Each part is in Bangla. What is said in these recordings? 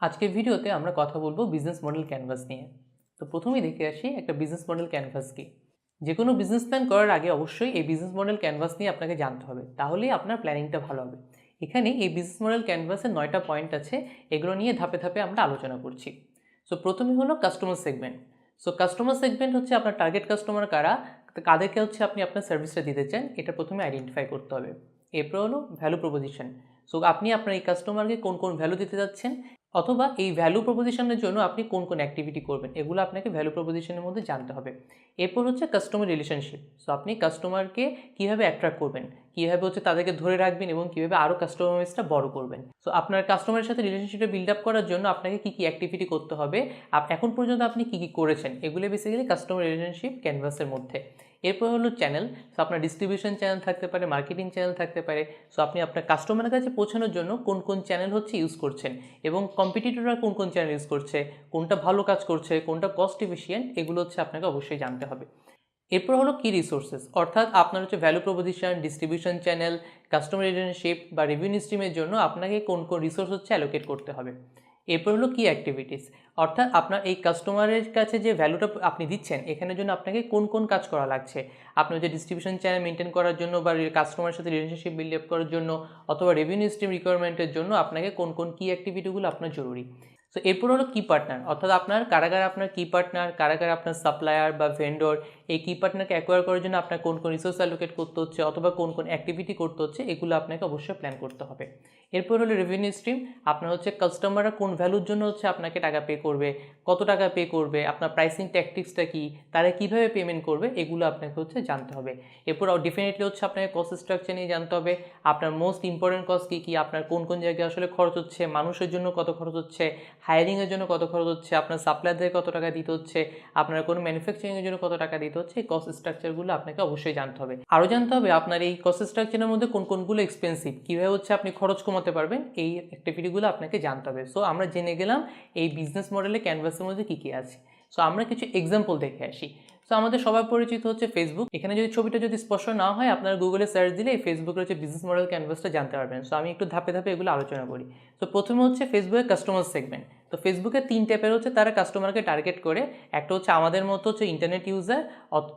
আজকের ভিডিওতে আমরা কথা বলব বিজনেস মডেল ক্যানভাস নিয়ে। তো প্রথমেই দেখে আসি একটা বিজনেস মডেল ক্যানভাস কি। যে কোনো বিজনেস প্ল্যান করার আগে অবশ্যই এই বিজনেস মডেল ক্যানভাস নিয়ে আপনাকে জানতে হবে। তাহলেই আপনার প্ল্যানিংটা ভালো হবে। এখানে এই বিজনেস মডেল ক্যানভাসের নয়টা পয়েন্ট আছে, এগুলো নিয়ে ধাপে ধাপে আমরা আলোচনা করছি। সো প্রথমে হলো customer segment so customer segment হচ্ছে আপনার টার্গেট কাস্টমার কারা কাদেরকে হচ্ছে আপনি আপনার সার্ভিসটা দিতে চান, এটা প্রথমে আইডেন্টিফাই করতে হবে। এরপর হলো ভ্যালু প্রপোজিশন সো আপনি আপনার এই কাস্টমারকে কোন কোন ভ্যালু দিতে যাচ্ছেন অথবা এই ভ্যালু প্রপোজিশনের জন্য আপনি কোন কোন অ্যাক্টিভিটি করবেন, এগুলো আপনাকে ভ্যালু প্রপোজিশনের মধ্যে জানতে হবে। এরপর হচ্ছে কাস্টমার রিলেশনশিপ সো আপনি কাস্টমারকে কীভাবে অ্যাট্রাক্ট করবেন, কীভাবে হচ্ছে তাদেরকে ধরে রাখবেন এবং কীভাবে আরও কাস্টমার বেসটা বড় করবেন। সো আপনার কাস্টমারের সাথে রিলেশনশিপটা বিল্ড আপ করার জন্য আপনাকে কী কী অ্যাক্টিভিটি করতে হবে এখন পর্যন্ত আপনি কী কী করেছেন, এগুলো বেসিক্যালি কাস্টমার রিলেশনশিপ ক্যানভাসের মধ্যে। এরপর হলো চ্যানেল সো আপনার ডিস্ট্রিবিউশন চ্যানেল থাকতে পারে মার্কেটিং চ্যানেল থাকতে পারে সো আপনি আপনার কাস্টমারের কাছে পৌঁছানোর জন্য কোন কোন চ্যানেল হচ্ছে ইউজ করছেন এবং কম্পিটিটররা কোন কোন চ্যানেল ইউজ করছে, কোনটা ভালো কাজ করছে, কোনটা কস্ট এফিসিয়েন্ট এগুলো হচ্ছে আপনাকে অবশ্যই জানতে হবে। এরপর হলো কি রিসোর্সেস অর্থাৎ আপনার হচ্ছে value proposition distribution channel customer relationship বা রেভিনিউ স্ট্রিমের জন্য আপনাকে কোন কোন রিসোর্স হচ্ছে অ্যালোকেট করতে হবে। এরপর হলো কি অ্যাক্টিভিটিস অর্থাৎ আপনার এই কাস্টমারের কাছে যে ভ্যালুটা আপনি দিচ্ছেন এখানের জন্য আপনাকে কোন কোন কাজ করা লাগছে? আপনার যে ডিস্ট্রিবিউশন চ্যানেল মেনটেন করার জন্য বা কাস্টমারের সাথে রিলেশনশিপ বিল্ড আপ করার জন্য অথবা রেভিনিউ স্ট্রিম রিকোয়ারমেন্টের জন্য আপনাকে কোন কোন কি অ্যাক্টিভিটিগুলো আপনার জরুরি। সো এরপর হলো কি পার্টনার অর্থাৎ আপনার কারাগার আপনার কি পার্টনার কারাগার আপনার সাপ্লায়ার বা ভেন্ডর এই কি পার্টনারকে অ্যাকোয়ার করার জন্য আপনার কোন কোন রিসোর্স অ্যালোকেট করতে হচ্ছে অথবা কোন কোন অ্যাক্টিভিটি করতে হচ্ছে, এগুলো আপনাকে অবশ্যই প্ল্যান করতে হবে। এরপর হলো রেভিনিউ স্ট্রিম আপনার হচ্ছে কাস্টমাররা কোন ভ্যালুর জন্য হচ্ছে আপনাকে টাকা পে করবে, কত টাকা পে করবে, আপনার প্রাইসিং ট্যাকটিক্সটা কি, তারা কীভাবে পেমেন্ট করবে, এগুলো আপনাকে হচ্ছে জানতে হবে। এরপর ডেফিনেটলি হচ্ছে আপনাকে কস্ট স্ট্রাকচার নিয়ে জানতে হবে, আপনার মোস্ট ইম্পর্টেন্ট কস্ট কী কী, আপনার কোন কোন জায়গায় আসলে খরচ হচ্ছে, মানুষের জন্য কত খরচ হচ্ছে হায়ারিংয়ের জন্য কত খরচ হচ্ছে, আপনার সাপ্লায়ারদের কত টাকা দিতে হচ্ছে, আপনার কোনো ম্যানুফ্যাকচারিংয়ের জন্য কত টাকা দিতে হচ্ছে, এই কস্ট স্ট্রাকচারগুলো আপনাকে অবশ্যই জানতে হবে। আরও জানতে হবে, আপনার এই কস্ট স্ট্রাকচারের মধ্যে কোন কোনগুলো এক্সপেন্সিভ কীভাবে হচ্ছে আপনি খরচ কমাতে পারবেন? এই অ্যাক্টিভিটিগুলো আপনাকে জানতে হবে। সো আমরা জেনে গেলাম এই বিজনেস মডেলে ক্যানভাসের মধ্যে কী কী আছে। সো আমরা কিছু এক্সাম্পল দেখে আসি। সো আমাদের সবার পরিচিত হচ্ছে ফেসবুক এখানে যদি ছবিটা যদি স্পষ্ট না হয়, আপনারা গুগলে সার্চ দিলে এই ফেসবুকের হচ্ছে বিজনেস মডেল ক্যানভাসটা জানতে পারবেন। সো আমি একটু ধাপে ধাপে এগুলো আলোচনা করি। তো প্রথমে হচ্ছে ফেসবুকের কাস্টমার সেগমেন্ট তো ফেসবুকে তিন টাইপের হচ্ছে তারা কাস্টমারকে টার্গেট করে। একটা হচ্ছে আমাদের মতো হচ্ছে ইন্টারনেট ইউজার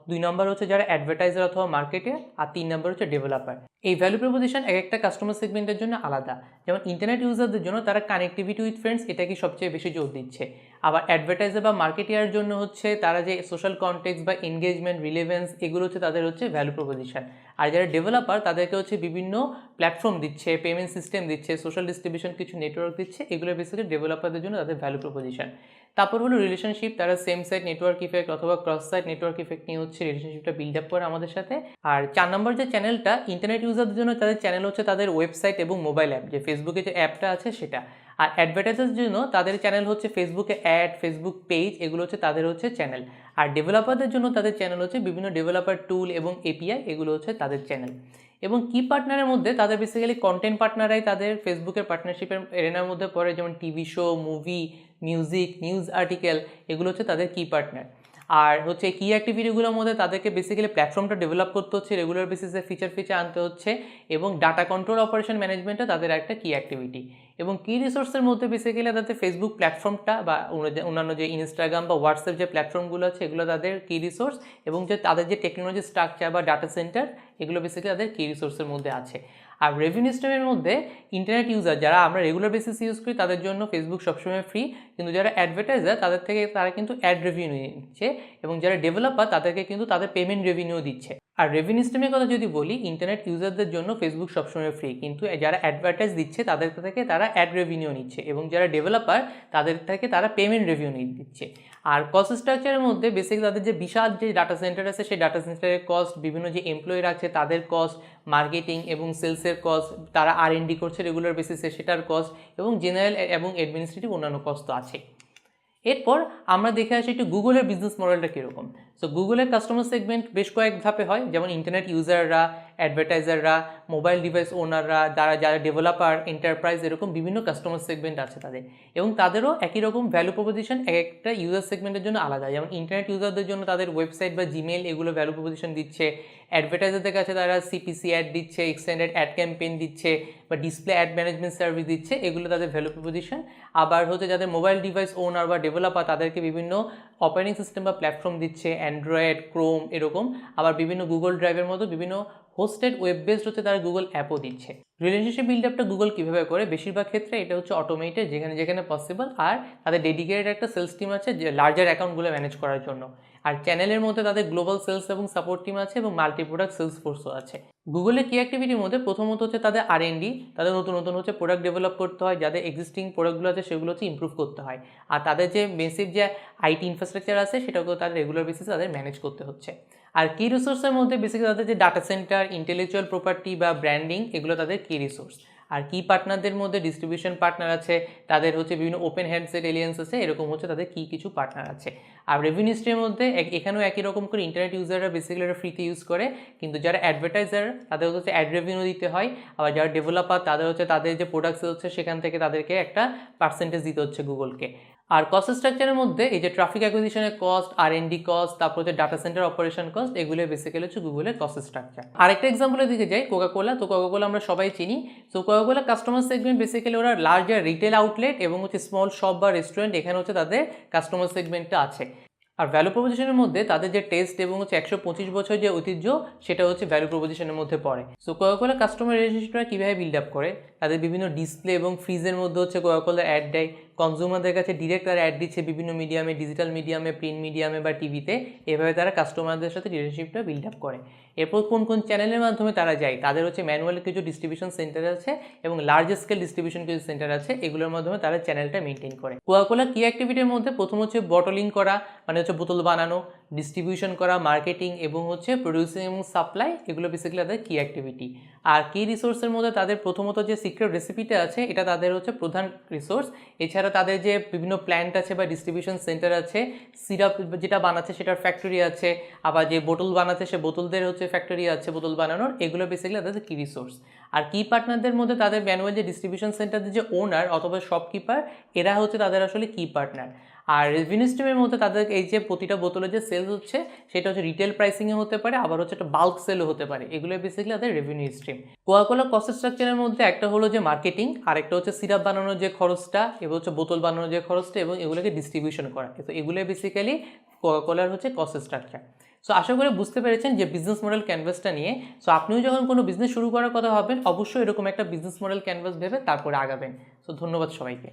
দুই নম্বর হচ্ছে যারা অ্যাডভার্টাইজার অথবা মার্কেটে আর তিন নম্বর হচ্ছে ডেভেলপার এই ভ্যালু প্রপোজিশন এক একটা কাস্টমার সেগমেন্টের জন্য আলাদা। যেমন ইন্টারনেট ইউজারদের জন্য তারা কানেক্টিভিটি উইথ ফ্রেন্ডস এটাকে সবচেয়ে বেশি জোর দিচ্ছে? আবার অ্যাডভার্টাইজার বা মার্কেটিয়ার জন্য হচ্ছে তারা যে সোশ্যাল কন্টেক্স বা এনগেজমেন্ট রিলেভেন্স এগুলো হচ্ছে তাদের হচ্ছে ভ্যালু প্রপোজিশন আর যারা ডেভেলপার তাদেরকে হচ্ছে বিভিন্ন প্ল্যাটফর্ম দিচ্ছে পেমেন্ট সিস্টেম দিচ্ছে সোশ্যাল ডিস্ট্রিবিউশন কিছু নেটওয়ার্ক দিচ্ছে এগুলো বেসিক্যালি ডেভেলপারদের জন্য তাদের ভ্যালু প্রপোজিশন তারপর হলো রিলেশনশিপ তারা সেম সাইড নেটওয়ার্ক ইফেক্ট অথবা ক্রস সাইড নেটওয়ার্ক ইফেক্ট নিয়ে হচ্ছে রিলেশনশিপটা বিল্ড আপ করে আমাদের সাথে। আর চার নম্বর যে চ্যানেলটা ইন্টারনেট ইউজারদের জন্য তাদের চ্যানেল হচ্ছে তাদের ওয়েবসাইট এবং মোবাইল অ্যাপ যে ফেসবুকে যে অ্যাপটা আছে সেটা। আর অ্যাডভার্টাইজার জন্য তাদের চ্যানেল হচ্ছে ফেসবুকে অ্যাড ফেসবুক পেজ এগুলো হচ্ছে তাদের হচ্ছে চ্যানেল আর ডেভেলপারদের জন্য তাদের চ্যানেল হচ্ছে বিভিন্ন ডেভেলপার টুল এবং এপিআই এগুলো হচ্ছে তাদের চ্যানেল এবং কি পার্টনারের মধ্যে তাদের বেসিক্যালি কন্টেন্ট পার্টনারাই তাদের ফেসবুকের পার্টনারশিপের এরেনার মধ্যে পড়ে, যেমন TV show movie music news article এগুলো হচ্ছে তাদের কি পার্টনার আর হচ্ছে কি অ্যাক্টিভিটিগুলোর মধ্যে তাদেরকে বেসিক্যালি প্ল্যাটফর্মটা ডেভেলপ করতে হচ্ছে রেগুলার বেসিসে ফিচার ফিচার আনতে হচ্ছে এবং ডাটা কন্ট্রোল অপারেশন ম্যানেজমেন্টটা তাদের একটা কি অ্যাক্টিভিটি এবং কি রিসোর্সের মধ্যে বেসিক্যালি তাদের ফেসবুক প্ল্যাটফর্মটা বা অন্য- অন্যান্য যে ইনস্টাগ্রাম বা হোয়াটসঅ্যাপ যে প্ল্যাটফর্মগুলো আছে, এগুলো তাদের কি রিসোর্স এবং যে তাদের যে টেকনোলজি স্ট্রাকচার বা ডাটা সেন্টার এগুলো বেসিক্যালি তাদের কি রিসোর্সের মধ্যে আছে। আর রেভিনিউ স্ট্রিমের মধ্যে ইন্টারনেট ইউজার যারা আমরা রেগুলার বেসিস ইউজ করি, তাদের জন্য ফেসবুক সবসময় ফ্রি কিন্তু যারা অ্যাডভার্টাইজার তাদের থেকে তারা কিন্তু অ্যাড রেভিনিউ নিচ্ছে এবং যারা ডেভেলপার তাদেরকে কিন্তু তাদের পেমেন্ট রেভিনিউ দিচ্ছে। আর রেভিনিউ স্ট্রিমের কথা যদি বলি ইন্টারনেট ইউজারদের জন্য ফেসবুক সবসময় ফ্রি কিন্তু যারা অ্যাডভার্টাইজ দিচ্ছে, তাদের থেকে তারা অ্যাড রেভিনিউ নিচ্ছে এবং যারা ডেভেলপার তাদের থেকে তারা পেমেন্ট রেভিনিউ দিচ্ছে। আর কস্ট স্ট্রাকচারের মধ্যে বেসিক তাদের যে বিশাল যে ডাটা সেন্টার আছে, সেই ডাটা সেন্টারের কস্ট বিভিন্ন যে এমপ্লয়ি রাখছে, তাদের কস্ট মার্কেটিং এবং সেলসের কস্ট তারা আর এন ডি করছে রেগুলার বেসিসে সেটার কস্ট এবং জেনারেল এবং অ্যাডমিনিস্ট্রেটিভ অন্যান্য কস্ট তো আছে এরপর আমরা দেখে আসি একটু গুগলের বিজনেস মডেলটা কীরকম। সো গুগলের কাস্টমার সেগমেন্ট বেশ কয়েক ধাপে হয়, যেমন ইন্টারনেট ইউজাররা অ্যাডভার্টাইজাররা মোবাইল ডিভাইস ওনাররা যারা যারা ডেভেলপার এন্টারপ্রাইজ এরকম বিভিন্ন কাস্টমার সেগমেন্ট আছে তাদের। এবং তাদেরও একই রকম ভ্যালু প্রপোজিশন এক একটা ইউজার সেগমেন্টের জন্য আলাদা। যেমন ইন্টারনেট ইউজারদের জন্য তাদের ওয়েবসাইট বা জিমেল এগুলো ভ্যালু প্রপোজিশন দিচ্ছে। অ্যাডভার্টাইজারদের কাছে তারা সিপিসি অ্যাড দিচ্ছে এক্সটেন্ডেড অ্যাড ক্যাম্পেইন দিচ্ছে বা ডিসপ্লে অ্যাড ম্যানেজমেন্ট সার্ভিস দিচ্ছে, এগুলো তাদের ভ্যালু প্রপোজিশন আবার হচ্ছে যাদের মোবাইল ডিভাইস ওনার বা ডেভেলপার তাদেরকে বিভিন্ন অপারেটিং সিস্টেম বা প্ল্যাটফর্ম দিচ্ছে অ্যান্ড্রয়েড ক্রোম এরকম। আবার বিভিন্ন গুগল ড্রাইভের মতো বিভিন্ন হোস্টেড ওয়েব বেসড হচ্ছে তারা গুগল অ্যাপও দিচ্ছে। রিলেশনশিপ বিল্ড আপটা গুগল কীভাবে করে? বেশিরভাগ ক্ষেত্রে এটা হচ্ছে অটোমেটেড যেখানে যেখানে পসিবল আর তাদের ডেডিকেটেড একটা সেলস টিম আছে, যে লার্জার অ্যাকাউন্টগুলো ম্যানেজ করার জন্য। আর চ্যানেলের মধ্যে তাদের গ্লোবাল সেলস এবং সাপোর্ট টিম আছে এবং মাল্টি প্রোডাক্ট সেলস ফোর্সও আছে। গুগলের কি অ্যাক্টিভিটির মধ্যে প্রথমত হচ্ছে তাদের আর তাদের নতুন নতুন হচ্ছে প্রোডাক্ট ডেভেলপ করতে হয়, যাদের এক্সিস্টিং প্রোডাক্টগুলো আছে সেগুলো হচ্ছে ইম্প্রুভ করতে হয়। আর তাদের যে বেসিক যে আইটি ইনফ্রাস্ট্রাকচার আছে সেটাকেও তাদের রেগুলার বেসিসে তাদের ম্যানেজ করতে হচ্ছে। আর কি রিসোর্সের মধ্যে বেসিক্যালি তাদের যে ডাটা সেন্টার ইন্টেলেকচুয়াল প্রপার্টি বা ব্র্যান্ডিং এগুলো তাদের কি রিসোর্স আর কি পার্টনারদের মধ্যে ডিস্ট্রিবিউশন পার্টনার আছে, তাদের হচ্ছে বিভিন্ন ওপেন হ্যান্ডসেট এলিয়েন্স আছে, এরকম হচ্ছে তাদের কি কিছু পার্টনার আছে। আর রেভিনিউ স্ট্রিমের মধ্যে এখানেও একই রকম করে ইন্টারনেট ইউজাররা বেসিক্যালি এটা ফ্রিতে ইউজ করে, কিন্তু যারা অ্যাডভার্টাইজার তাদের হচ্ছে অ্যাড রেভিনিউ দিতে হয়, আবার যারা ডেভেলপার তাদের হচ্ছে তাদের যে প্রোডাক্টস হচ্ছে, সেখান থেকে তাদেরকে একটা পার্সেন্টেজ দিতে হচ্ছে গুগলকে আর কস্ট স্ট্রাকচারের মধ্যে এই যে traffic অ্যাকুইজিশনের cost R and D cost তারপর হচ্ছে ডাটা সেন্টার অপারেশন কস্ট এগুলো বেসিক্যালি হচ্ছে গুগলের কস্ট স্ট্রাকচার আরেকটা এক্সাম্পলের দিকে যাই কোকাকোলা তো কোকাকোলা আমরা সবাই চিনি। তো Coca Cola customer segment basically ওরা লার্জার রিটেল আউটলেট এবং হচ্ছে স্মল শপ বা রেস্টুরেন্ট এখানে হচ্ছে তাদের কাস্টমার সেগমেন্টটা আছে। আর ভ্যালু প্রপোজিশনের মধ্যে তাদের যে টেস্ট এবং হচ্ছে একশো পঁচিশ বছর যে ঐতিহ্য, সেটা হচ্ছে ভ্যালু প্রপোজিশনের মধ্যে পড়ে। সো কোকাকোলা কাস্টমার রিলেশনশিপটা কীভাবে বিল্ড আপ করে? তাদের বিভিন্ন ডিসপ্লে এবং ফ্রিজের মধ্যে হচ্ছে কোকাকোলা অ্যাড দেয়। কনজিউমারদের কাছে ডিরেক্ট তারা অ্যাড দিচ্ছে বিভিন্ন মিডিয়ামে ডিজিটাল মিডিয়ামে প্রিন্ট মিডিয়ামে বা টিভিতে এভাবে তারা কাস্টমারদের সাথে রিলেশনশিপটা বিল্ড আপ করে। এরপর কোন কোন চ্যানেলের মাধ্যমে তারা যায়? তাদের হচ্ছে ম্যানুয়াল কিছু ডিস্ট্রিবিউশন সেন্টার আছে এবং লার্জ স্কেল ডিস্ট্রিবিউশন কিছু সেন্টার আছে। এগুলোর মাধ্যমে তারা চ্যানেলটা মেনটেন করে। কোকাকোলা কি অ্যাক্টিভিটির মধ্যে প্রথম হচ্ছে বটলিং করা মানে হচ্ছে বোতল বানানো ডিস্ট্রিবিউশন করা মার্কেটিং এবং হচ্ছে প্রডিউসিং এবং সাপ্লাই এগুলো বেসিক্যালি তাদের কি অ্যাক্টিভিটি আর কি রিসোর্সের মধ্যে তাদের প্রথমত যে সিক্রেট রেসিপিটা আছে, এটা তাদের হচ্ছে প্রধান রিসোর্স এছাড়া তাদের যে বিভিন্ন প্ল্যান্ট আছে বা ডিস্ট্রিবিউশন সেন্টার আছে সিরাপ যেটা বানাচ্ছে সেটার ফ্যাক্টরি আছে, আবার যে বোতল বানাচ্ছে সে বোতলদের হচ্ছে ফ্যাক্টরি আছে বোতল বানানোর, এগুলো বেসিক্যালি তাদের কি রিসোর্স আর কি পার্টনারদের মধ্যে তাদের ম্যানুয়াল যে ডিস্ট্রিবিউশন সেন্টারদের যে ওনার অথবা শপকিপার এরা হচ্ছে তাদের আসলে কি পার্টনার আর রেভিনিউ স্ট্রিমের মধ্যে তাদের এই যে প্রতিটা বোতলে যে সেলস হচ্ছে, সেটা হচ্ছে রিটেল প্রাইসিংয়ে হতে পারে, আবার হচ্ছে একটা বাল্ক সেলও হতে পারে। এগুলো বেসিক্যালি তাদের রেভিনিউ স্ট্রিম কোয়াকোলা কস্ট স্ট্রাকচারের মধ্যে একটা হলো যে মার্কেটিং আর একটা হচ্ছে সিরাপ বানানোর যে খরচটা, এবং হচ্ছে বোতল বানানোর যে খরচটা, এবং এগুলোকে ডিস্ট্রিবিউশন করা। তো এগুলো বেসিক্যালি কোয়াকোলার হচ্ছে কস্ট স্ট্রাকচার সো আশা করি বুঝতে পেরেছেন যে বিজনেস মডেল ক্যানভাসটা নিয়ে। সো আপনিও যখন কোনো বিজনেস শুরু করার কথা ভাবেন, অবশ্যই এরকম একটা বিজনেস মডেল ক্যানভাস ভেবে তারপরে আগাবেন। সো ধন্যবাদ সবাইকে।